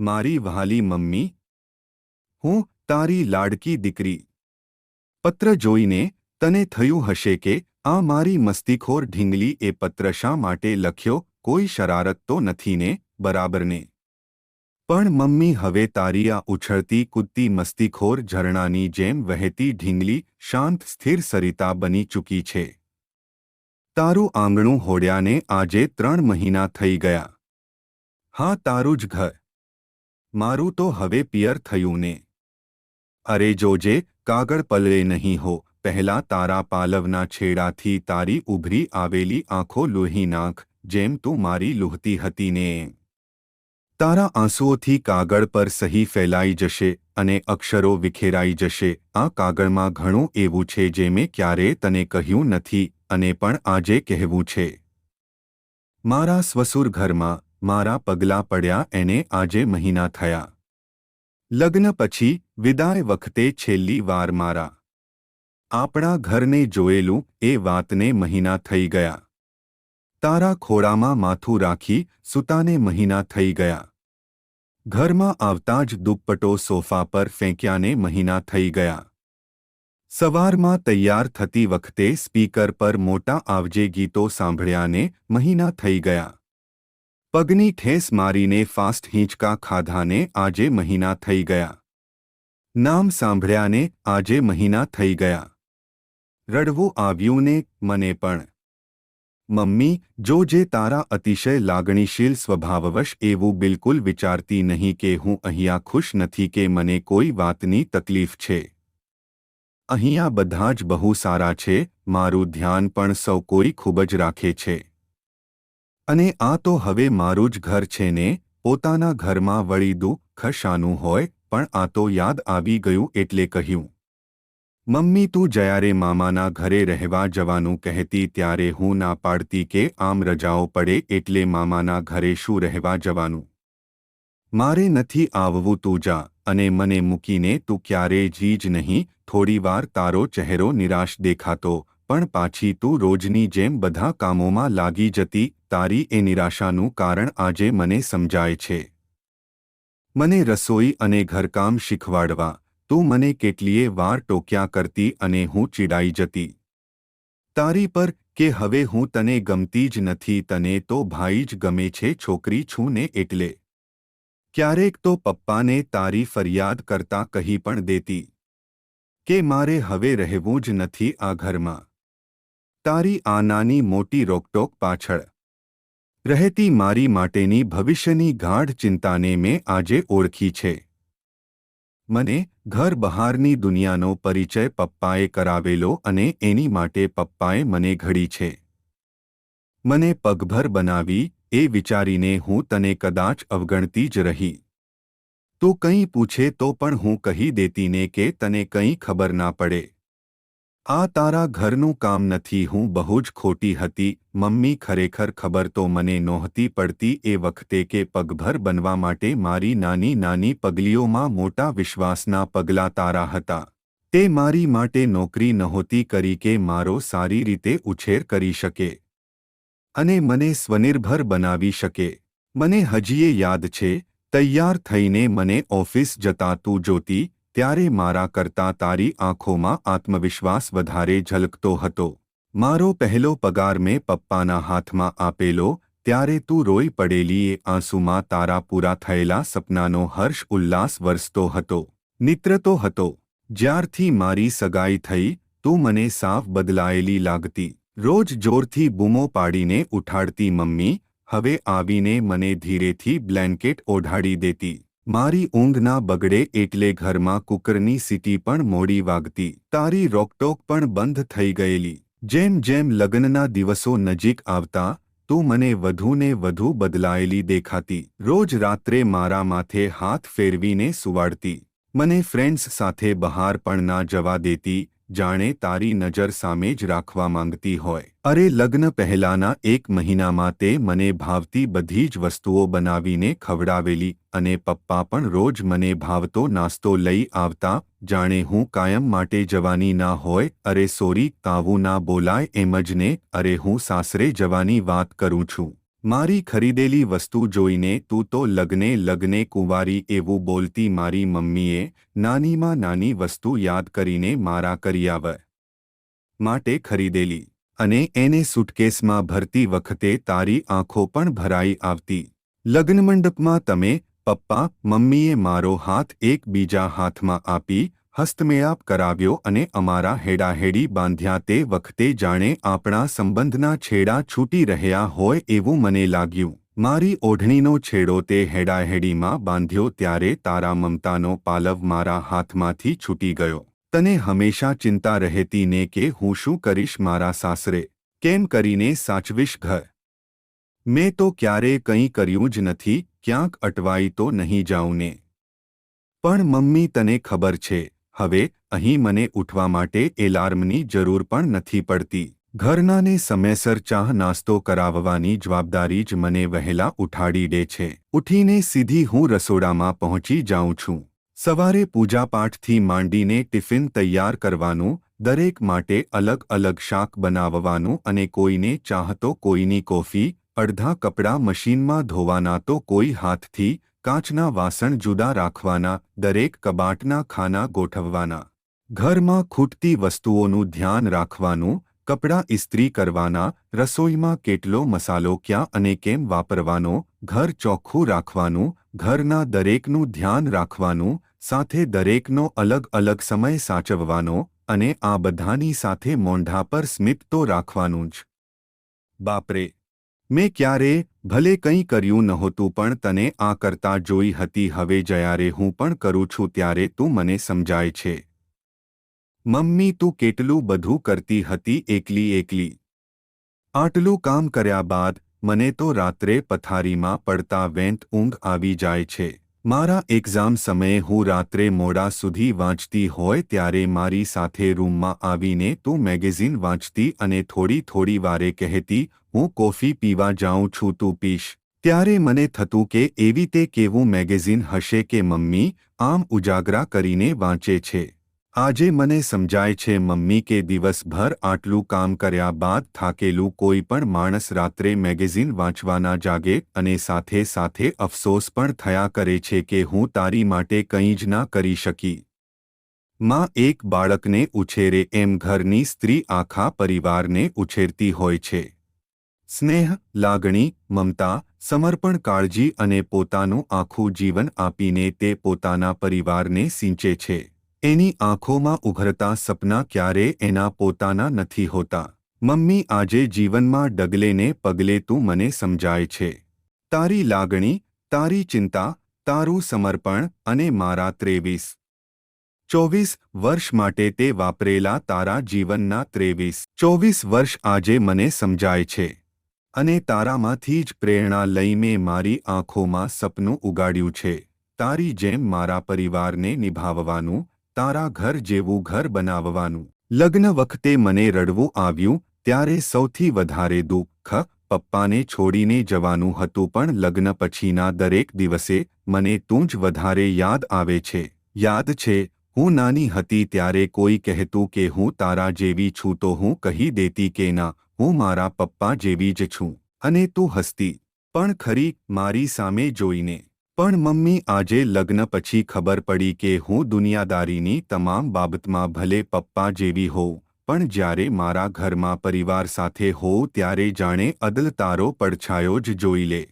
મારી વહાલી મમ્મી? હું તારી લાડકી દીકરી. પત્ર જોઈને તને થયું હશે કે આ મારી મસ્તીખોર ઢીંગલી એ પત્ર શા માટે લખ્યો? કોઈ શરારત તો નથી ને બરાબરને પણ મમ્મી, હવે તારી આ ઉછળતી કૂદતી મસ્તીખોર ઝરણાની જેમ વહેતી ઢીંગલી શાંત, સ્થિર સરિતા બની ચૂકી છે. તારું આંગણું હોડ્યાને આજે ત્રણ મહિના થઈ ગયા. હા, તારું જ ઘર. મારું તો હવે પિયર થયું ને. અરે જોજે, કાગળ પલળે નહીં હો. પહેલા તારા પાલવના છેડાથી તારી ઉભરી આવેલી આંખો લોહી નાખ, જેમ તું મારી લુહતી હતી ને. તારા આંસુઓથી કાગળ પર સહી ફેલાઈ જશે અને અક્ષરો વિખેરાઈ જશે. આ કાગળમાં ઘણું એવું છે જે મેં ક્યારેય તને કહ્યું નથી અને પણ આજે કહેવું છે. મારા સ્વસુર ઘરમાં મારા પગલાં પડ્યા એને આજે મહિના થયા. લગ્ન પછી વિદાય વખતે છેલ્લી વાર મારા. આપણા ઘરને જોયેલું એ વાતને મહિના થઈ ગયા. તારા ખોળામાં માથું રાખી સુતાને મહિના થઈ ગયા. ઘરમાં આવતા જ દુપ્પટો સોફા પર ફેંક્યાને મહિના થઈ ગયા. સવારમાં તૈયાર થતી વખતે સ્પીકર પર મોટા આવજે ગીતો સાંભળ્યાને મહિના થઈ ગયા. પગની ઠેસ મારીને ફાસ્ટ હિંચકા ખાધાને આજે મહિના થઈ ગયા. નામ સાંભળ્યાને આજે મહિના થઈ ગયા. રડવું આવ્યું ને મને પણ. મમ્મી, જો જે તારા અતિશય લાગણીશીલ સ્વભાવવશ એવું બિલકુલ વિચારતી નહીં કે હું અહીંયા ખુશ નથી કે મને કોઈ વાતની તકલીફ છે. અહીંયા બધા જ બહુ સારા છે, મારું ધ્યાન પણ સૌ કોઈ ખૂબ જ રાખે છે. અને આ તો હવે મારું જ ઘર છે ને, પોતાના ઘરમાં વળી દુઃખ શાનું હોય, પણ આ તો યાદ આવી ગયું એટલે કહ્યું. મમ્મી તું જયારે મામાના ઘરે રહેવા જવાનું કહેતી ત્યારે હું ના પાડતી કે આમ રજાઓ પડે એટલે મામાના ઘરે શું રહેવા જવાનું. મારે નથી આવવું તું જા, અને મને મૂકીને તું ક્યારે જી જ નહીં થોડીવાર તારો ચહેરો નિરાશ દેખાતો, પણ પાછી તું રોજની જેમ બધા કામોમાં લાગી જતી તારી એ નિરાશાનું કારણ આજે મને સમજાય છે. મને રસોઈ અને ઘરકામ શીખવાડવા, તું મને કેટલીય વાર ટોક્યા કરતી અને હું ચીડાઈ જતી. તારી પર કે હવે હું તને ગમતી જ નથી, તને તો ભાઈ જ ગમે છે, છોકરી છું ને એટલે. ક્યારેક તો પપ્પાને તારી ફરિયાદ કરતા કહી પણ દેતી. કે મારે હવે રહેવું જ નથી આ ઘરમાં. તારી આ નાની મોટી રોકટોક પાછળ. રહેતી મારી માટેની ભવિષ્યની ગાઢ ચિંતાને મેં આજે ઓળખી છે. મને ઘર બહારની દુનિયાનો પરિચય પપ્પાએ કરાવેલો અને એની માટે પપ્પાએ મને ઘડી છે. મને પગભર બનાવી એ વિચારીને હું તને કદાચ અવગણતી જ રહી. તું કંઈ પૂછે તો પણ હું કહી દેતીને કે તને કંઈ ખબર ના પડે. આ તારા ઘરનું કામ નથી, હું બહુ જ ખોટી હતી, મમ્મી ખરેખર ખબર તો મને નહોતી પડતી એ વખતે કે પગભર બનવા માટે મારી નાની નાની પગલીઓમાં મોટા વિશ્વાસના પગલાં તારા હતા. તે મારી માટે નોકરી નહોતી કરી કે મારો સારી રીતે ઉછેર કરી શકે. અને મને સ્વનિર્ભર બનાવી શકે. મને હજીએ યાદ છે, તૈયાર થઈને મને ઓફિસ જતા તું જોતી ત્યારે મારા કરતાં તારી આંખોમાં આત્મવિશ્વાસ વધારે ઝલકતો હતો. મારો પહેલો પગાર મેં પપ્પાના હાથમાં આપેલો, ત્યારે તું રોઈ પડેલી એ આંસુમાં તારા પૂરા થયેલા સપનાનો હર્ષ ઉલ્લાસ વરસતો હતો. નિત્રતો હતો. જ્યારથી મારી સગાઈ થઈ, તું મને સાફ બદલાયેલી લાગતી. રોજ જોરથી બૂમો પાડીને ઉઠાડતી મમ્મી, હવે આવીને મને ધીરેથી બ્લેન્કેટ ઓઢાડી દેતી. મારી ઊંઘ ના બગડે એટલે ઘરમાં કુકરની સીટી પણ મોડી વાગતી, તારી રોકટોક પણ બંધ થઈ ગયેલી. જેમ જેમ લગ્નના દિવસો નજીક આવતા, તું મને વધુને વધુ બદલાયેલી દેખાતી. રોજ રાત્રે મારા માથે હાથ ફેરવીને સુવાડતી. મને ફ્રેન્ડ્સ સાથે બહાર પણ ના જવા દેતી જાણે તારી નજર સામે જ રાખવા માંગતી હોય. અરે લગ્ન પહેલાના એક મહિનામાં તે મને ભાવતી બધી જ વસ્તુઓ બનાવીને ખવડાવેલી અને પપ્પા પણ રોજ મને ભાવતો નાસ્તો લઈ આવતા, જાણે હું કાયમ માટે જવાની ના હોય, અરે સોરી કાવું ના બોલાય એમ જ ને, અરે હું સાસરે જવાની વાત કરું છું. મારી ખરીદેલી વસ્તુ જોઈને તું તો લગ્ને લગ્ને કુંવારી એવું બોલતી મારી મમ્મીએ નાનીમાં નાની વસ્તુ યાદ કરીને મારા કરિયાવર માટે ખરીદેલી અને એને સુટકેસમાં ભરતી વખતે તારી આંખો પણ ભરાઈ આવતી. લગ્નમંડપમાં તમે પપ્પા મમ્મીએ મારો હાથ એકબીજા હાથમાં આપી હસ્તમેળાપ કરાવ્યો અને અમારા હેડાહેડી બાંધ્યા તે વખતે જાણે આપણા સંબંધના છેડા છૂટી રહ્યા હોય એવું મને લાગ્યું. મારી ઓઢણીનો છેડો તે હેડાહેડીમાં બાંધ્યો ત્યારે તારા મમતાનો પાલવ મારા હાથમાંથી છૂટી ગયો. તને હંમેશા ચિંતા રહેતી ને કે હું શું કરીશ મારા સાસરે? કેમ કરીને સાચવીશ ઘર? મેં તો ક્યારે કંઈ કર્યું જ નથી, ક્યાંક અટવાઈ તો નહીં જાઉં ને. પણ મમ્મી તને ખબર છે હવે અહીં મને ઉઠવા માટે એલાર્મની જરૂર પણ નથી પડતી. ઘરનાને સમયસર ચાહ નાસ્તો કરાવવાની જવાબદારી જ મને વહેલા ઉઠાડી દે છે. ઉઠીને સીધી હું રસોડામાં પહોંચી જાઉં છું. સવારે પૂજાપાઠથી માંડીને ટિફિન તૈયાર કરવાનું, દરેક માટે અલગ અલગ શાક બનાવવાનું અને કોઈને ચાહતો કોઈની કોફી, અડધા કપડાં મશીનમાં ધોવાના તો કોઈ હાથથી કાચના વાસણ જુદા રાખવાના, દરેક કબાટના ખાના ગોઠવવાના. ઘરમાં ખૂટતી વસ્તુઓનું ધ્યાન રાખવાનું, કપડાં ઇસ્ત્રી કરવાના, રસોઈમાં કેટલો મસાલો ક્યાં અને કેમ વાપરવાનો, ઘર ચોખ્ખું રાખવાનું, ઘરના દરેકનું ધ્યાન રાખવાનું, સાથે દરેકનો અલગ અલગ સમય સાચવવાનો અને આ બધાની સાથે મોંઢા પર સ્મિત તો રાખવાનું જ. બાપરે મેં ક્યારે ભલે કંઈ કર્યું નહોતું પણ તને આ કરતા જોઈ હતી, હવે જ્યારે હું પણ કરું છું ત્યારે તું મને સમજાય છે. મમ્મી, તું કેટલું બધું કરતી હતી, એકલી એકલી. આટલું કામ કર્યા બાદ મને તો રાત્રે પથારીમાં પડતા વેંત ઊંઘ આવી જાય છે. મારા એક્ઝામ સમયે હું રાત્રે મોડા સુધી વાંચતી હોય ત્યારે મારી સાથે રૂમમાં આવીને તું મેગેઝિન વાંચતી અને થોડી થોડી વારે કહેતી, હું કોફી પીવા જાઉં છું, તું પીશ. ત્યારે મને થતું કે એવી તે કેવું મેગેઝિન હશે કે મમ્મી આમ ઉજાગરા કરીને વાંચે છે. આજે મને સમજાય છે, મમ્મી, કે દિવસભર આટલું કામ કર્યા બાદ થાકેલું કોઈ પણ માણસ રાત્રે મેગેઝિન વાંચવાના જાગે અને સાથે સાથે અફસોસ પણ થયા કરે છે કે હું તારી માટે કંઈ જ ના કરી શકી. માં એક બાળકને ઉછેરે એમ ઘરની સ્ત્રી આખા પરિવારને ઉછેરતી હોય છે. સ્નેહ, લાગણી, મમતા, સમર્પણ કાળજી અને પોતાનું આખું જીવન આપીને તે પોતાના પરિવારને સિંચે છે. એની આંખોમાં ઉઘરતા સપના ક્યારે એના પોતાના નથી હોતા. મમ્મી આજે જીવનમાં ડગલેને પગલે તું મને સમજાય છે. તારી લાગણી, તારી ચિંતા, તારું સમર્પણ અને મારા ત્રેવીસ. ચોવીસ વર્ષ માટે તે વાપરેલા તારા જીવનના ત્રેવીસ. ચોવીસ વર્ષ આજે મને સમજાય છે. અને તારામાંથી જ પ્રેરણા લઈ મેં મારી આંખોમાં સપનું ઉગાડ્યું છે. તારી જેમ મારા પરિવારને નિભાવવાનું તારા ઘર જેવું ઘર બનાવવાનું. લગ્ન વખતે મને રડવું આવ્યું, ત્યારે સૌથી વધારે દુઃખ પપ્પાને છોડીને જવાનું હતું, પણ લગ્ન પછીના દરેક દિવસે મને તું જ વધારે યાદ આવે છે. યાદ છે, હું નાની હતી ત્યારે કોઈ કહેતું કે હું તારા જેવી છું તો હું કહી દેતી કે ના, હું મારા પપ્પા જેવી જ છું. અને તું હસતી. પણ ખરી, મારી સામે જોઈને પણ મમ્મી, આજે લગ્ન પછી ખબર પડી કે હું દુનિયાદારીની તમામ બાબતમાં ભલે પપ્પા જેવી હોઉં, પણ જ્યારે મારા ઘરમાં પરિવાર સાથે હોઉં ત્યારે જાણે અદલ તારો પડછાયો જ જોઈ લે.